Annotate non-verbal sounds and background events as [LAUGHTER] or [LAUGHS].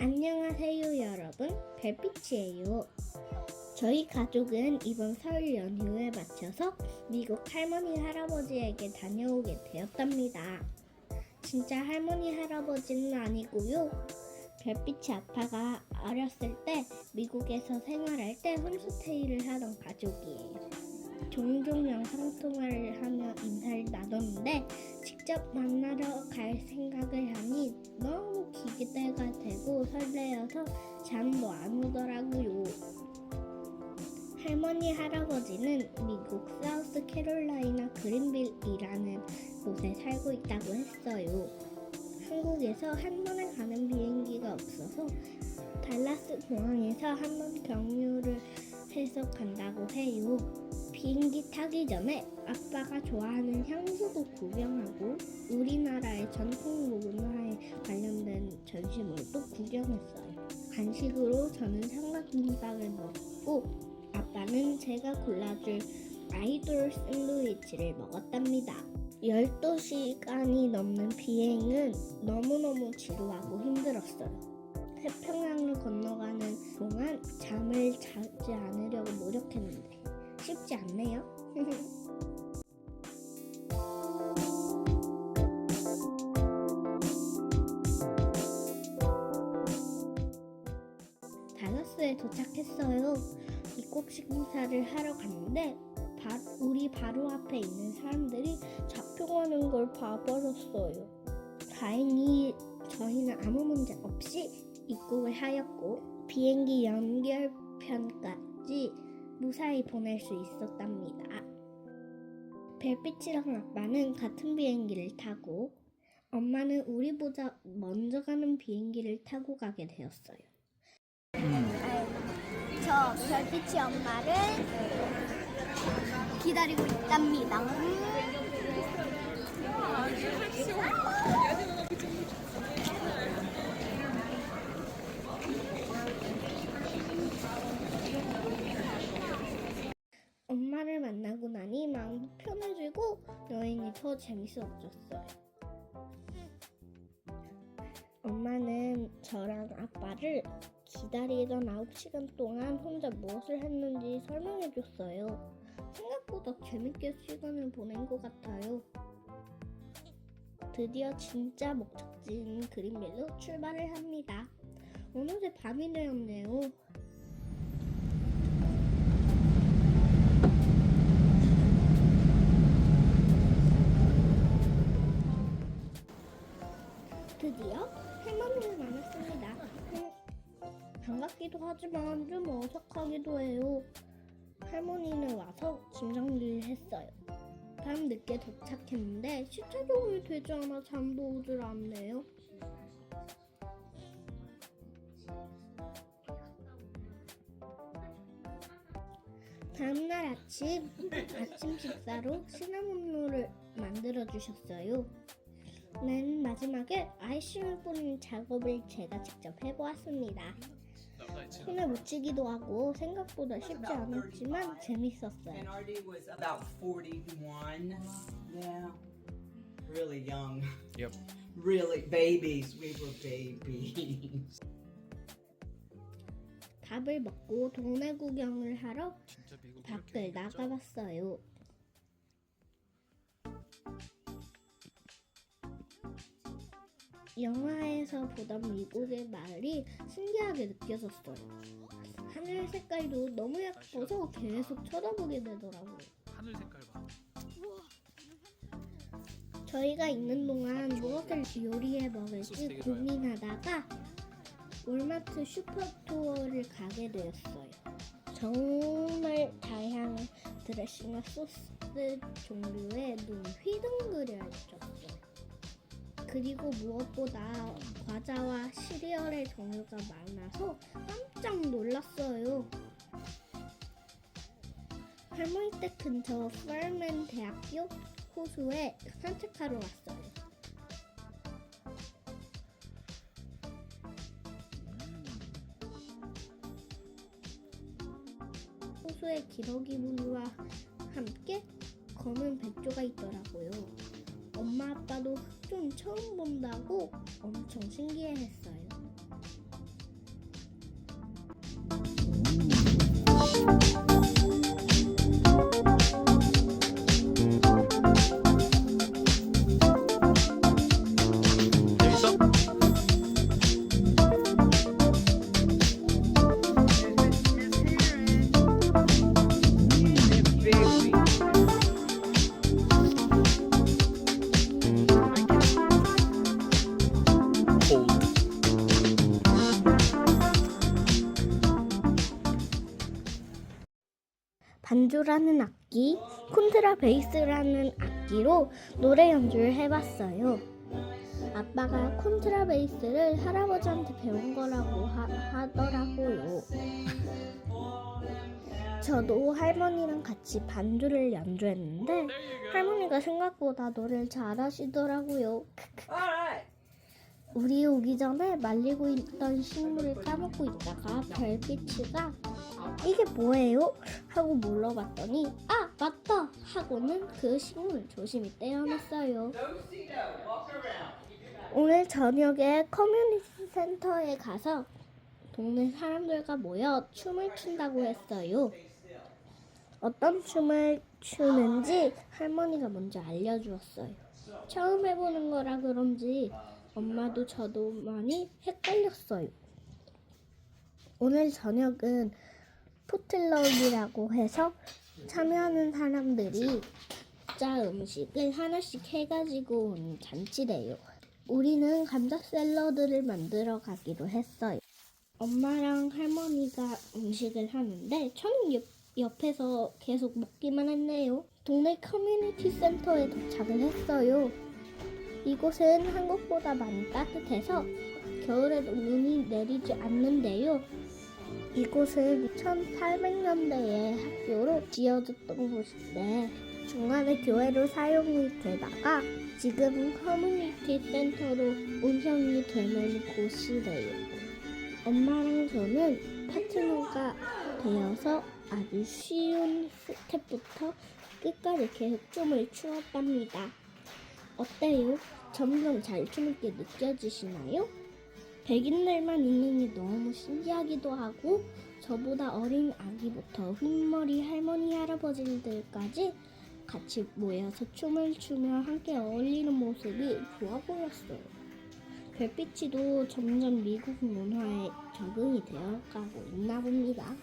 안녕하세요 여러분. 별빛이에요. 저희 가족은 이번 설 연휴에 맞춰서 미국 할머니 할아버지에게 다녀오게 되었답니다. 진짜 할머니 할아버지는 아니고요. 별빛이 아빠가 어렸을 때 미국에서 생활할 때 홈스테이를 하던 가족이에요 종종 영상 통화를 하며 인사를 나눴는데 직접 만나러 갈 생각을 하니 너무 기대가 되고 설레어서 잠도 안 오더라고요. 할머니 할아버지는 미국 사우스 캐롤라이나 그린빌이라는 곳에 살고 있다고 했어요. 한국에서 한 번에 가는 비행기가 없어서 달라스 공항에서 한 번 경유를 해서 간다고 해요. 비행기 타기 전에 아빠가 좋아하는 향수도 구경하고 우리나라의 전통 문화에 관련된 전시물도 구경했어요. 간식으로 저는 삼각김밥을 먹고 아빠는 제가 골라줄 아이돌 샌드위치를 먹었답니다. 12시간이 넘는 비행은 너무너무 지루하고 힘들었어요. 태평양을 건너가는 동안 잠을 자지 않으려고 노력했는데 쉽지 않네요. [LAUGHS] 다저스에 도착했어요. 입국식 인사를 하러 갔는데 바- 우리 바로 앞에 있는 사람들이 잡혀가는 걸 봐버렸어요. 다행히 저희는 아무 문제 없이 입국을 하였고 비행기 연결편까지 무사히 보낼 수 있었답니다. 별빛이랑 아빠는 같은 비행기를 타고 엄마는 우리보다 먼저 가는 비행기를 타고 가게 되었어요. 저 별빛이 엄마를 기다리고 있답니다. 엄마를 만나고 나니 마음도 편해지고 여행이 더 재밌어졌어요. 엄마는 저랑 아빠를 기다리던 9시간 동안 혼자 무엇을 했는지 설명해 줬어요. 생각보다 재밌게 시간을 보낸 것 같아요. 드디어 진짜 목적지인 그린빌로 출발을 합니다. 어느새 밤이 되었네요. 반갑기도 하지만 좀 어색하기도 해요. 할머니는 와서 짐 정리를 했어요. 밤 늦게 도착했는데 시차 적응이 되지 않아 잠도 오질 않네요. 다음날 아침 아침 식사로 시나몬롤을 만들어 주셨어요. 맨 마지막에 아이싱을 뿌리는 작업을 제가 직접 해보았습니다. 손에 묻히기도 하고 생각보다 쉽지 않았지만 재밌었어요. And RD was about 41. Yeah. Really young. Yep. Really babies. We were babies. 밥을 먹고 동네 구경을 하러 밖을? 나가봤어요. 영화에서 보던 미국의 마을이 신기하게 느껴졌어요. 하늘 색깔도 너무 예뻐서 계속 쳐다보게 되더라고요. 하늘 색깔 봐. 저희가 있는 동안 무엇을 요리해 먹을지 고민하다가 월마트 슈퍼투어를 가게 되었어요. 정말 다양한 드레싱과 소스 종류의 눈 휘둥그레 있었어요. 그리고 무엇보다 과자와 시리얼의 종류가 많아서 깜짝 놀랐어요. 할머니 댁 근처 파르맨 대학교 호수에 산책하러 왔어요. 호수에 기러기 무늬와 함께 검은 백조가 있더라고요. 엄마 아빠도 흑좀 처음 본다고 엄청 신기해했어요. 반주라는 악기, 콘트라 베이스라는 악기로 노래 연주를 해봤어요. 아빠가 콘트라 베이스를 할아버지한테 배운 거라고 하, 더라고요 저도 할머니랑 같이 반주를 연주했는데 할머니가 생각보다 노래를 잘하시더라고요. 우리 오기 전에 말리고 있던 식물을 까먹고 있다가 별빛이가 이게 뭐예요? 하고 물어봤더니 아 맞다 하고는 그 식물 조심히 떼어냈어요. 오늘 저녁에 커뮤니티 센터에 가서 동네 사람들과 모여 춤을 춘다고 했어요. 어떤 춤을 추는지 할머니가 먼저 알려주었어요. 처음 해보는 거라 그런지 엄마도 저도 많이 헷갈렸어요. 오늘 저녁은 포틀럭이라고 해서 참여하는 사람들이 각자 음식을 하나씩 해가지고 온 잔치래요. 우리는 감자 샐러드를 만들어 가기로 했어요. 엄마랑 할머니가 음식을 하는데 저는 옆, 옆에서 계속 먹기만 했네요. 동네 커뮤니티 센터에 도착을 했어요. 이곳은 한국보다 많이 따뜻해서 겨울에도 눈이 내리지 않는데요. 이곳은 1800년대의 학교로 지어졌던 곳인데 중간에 교회로 사용이 되다가 지금은 커뮤니티 센터로 운영이 되는 곳이래요. 엄마랑 저는 파트너가 되어서 아주 쉬운 스텝부터 끝까지 계속 춤을 추었답니다. 어때요? 점점 잘 추는 게 느껴지시나요? 백인들만 있는 게 너무 신기하기도 하고 저보다 어린 아기부터 흰머리 할머니 할아버지들까지 같이 모여서 춤을 추며 함께 어울리는 모습이 좋아 보였어요. 별빛이도 점점 미국 문화에 적응이 되어가고 있나 봅니다.